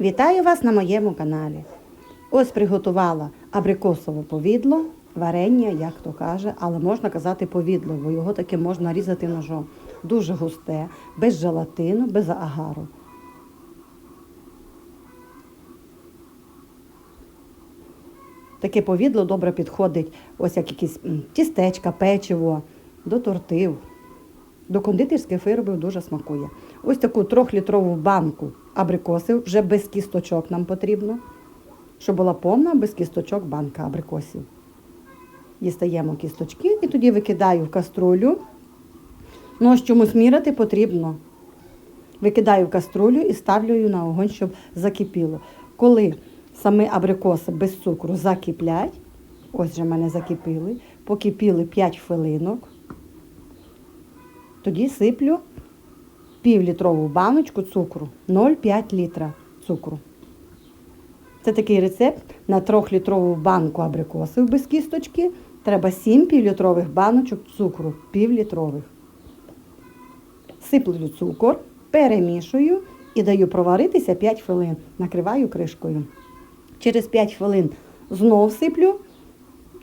Вітаю вас на моєму каналі. Ось приготувала абрикосове повідло, варення, як то каже, але можна казати повідло, бо його таки можна різати ножом. Дуже густе, без желатину, без агару. Таке повідло добре підходить, ось як якісь тістечка, печиво, до тортів. До кондитерських виробів дуже смакує. Ось таку трьохлітрову банку абрикосів, вже без кісточок нам потрібно, щоб була повна без кісточок банка абрикосів. Дістаємо кісточки і тоді викидаю в каструлю. Ну, чомусь міряти потрібно. Викидаю в каструлю і ставлю на огонь, щоб закипіло. Коли самі абрикоси без цукру закиплять, ось вже в мене закипіли, покипіли 5 хвилинок, тоді сиплю півлітрову баночку цукру, 0,5 літра цукру. Це такий рецепт на трьохлітрову банку абрикосів без кісточки. Треба 7 півлітрових баночок цукру, півлітрових. Сиплю цукор, перемішую і даю проваритися 5 хвилин. Накриваю кришкою. Через 5 хвилин знов сиплю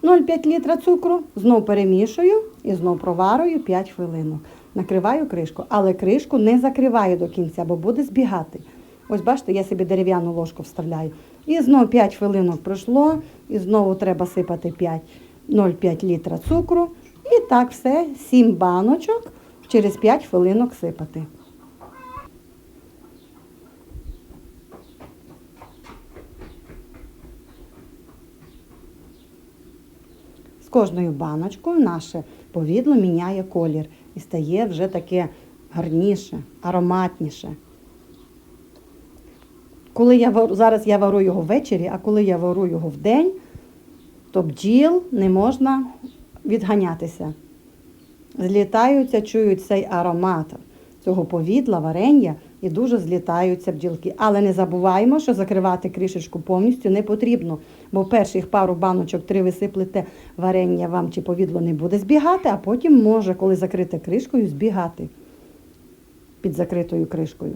0,5 літра цукру, знов перемішую і знов проварую 5 хвилин. Накриваю кришку, але кришку не закриваю до кінця, бо буде збігати. Ось бачите, я собі дерев'яну ложку вставляю. І знову 5 хвилин пройшло, і знову треба сипати 5, 0,5 літра цукру. І так все, 7 баночок через 5 хвилинок сипати. З кожною баночкою наше повідло міняє колір і стає вже таке гарніше, ароматніше. Коли я вару, зараз я вару його ввечері, а коли я вару його вдень, то бджіл не можна відганятися. Злітаються, чують цей аромат цього повідла, варення і дуже злітаються бджілки. Але не забуваємо, що закривати кришечку повністю не потрібно, бо перших пару баночок три висиплете варення вам чи повідло не буде збігати, а потім може, коли закрите кришкою, збігати під закритою кришкою.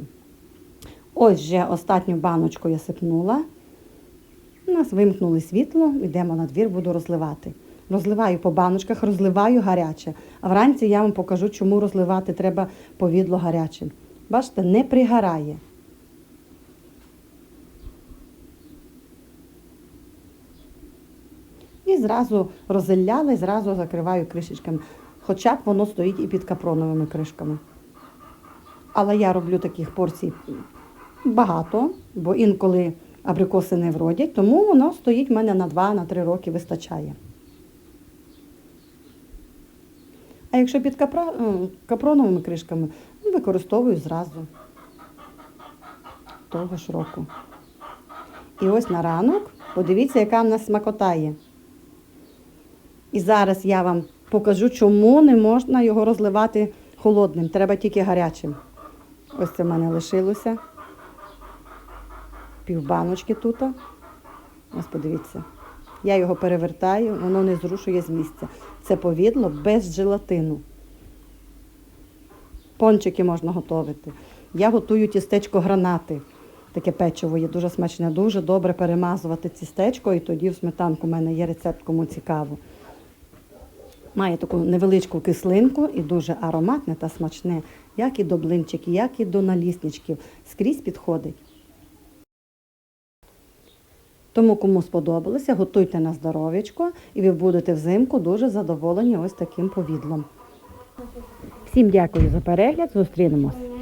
Ось вже останню баночку я сипнула. У нас вимкнули світло, йдемо на двір, буду розливати. Розливаю по баночках, розливаю гаряче. А вранці я вам покажу, чому розливати треба повідло гарячим. Бачите, не пригорає. І зразу розілляла і зразу закриваю кришечками. Хоча б воно стоїть і під капроновими кришками. Але я роблю таких порцій багато, бо інколи абрикоси не вродять, тому воно стоїть в мене на 2-3 роки вистачає. А якщо під капра... капроновими кришками, ну, використовую зразу того ж року. І ось на ранок, подивіться, яка в нас смакота є. І зараз я вам покажу, чому не можна його розливати холодним, треба тільки гарячим. Ось це в мене лишилося. Півбаночки тут. Ось подивіться. Я його перевертаю, воно не зрушує з місця. Це повідло без желатину. Пончики можна готувати. Я готую тістечко гранати. Таке печиво є дуже смачне, дуже добре перемазувати тістечко, і тоді в сметанку у мене є рецепт, кому цікаво. Має таку невеличку кислинку і дуже ароматне та смачне, як і до блинчиків, як і до налісничків. Скрізь підходить. Тому, кому сподобалося, готуйте на здоров'ячко і ви будете взимку дуже задоволені ось таким повідлом. Всім дякую за перегляд, зустрінемось.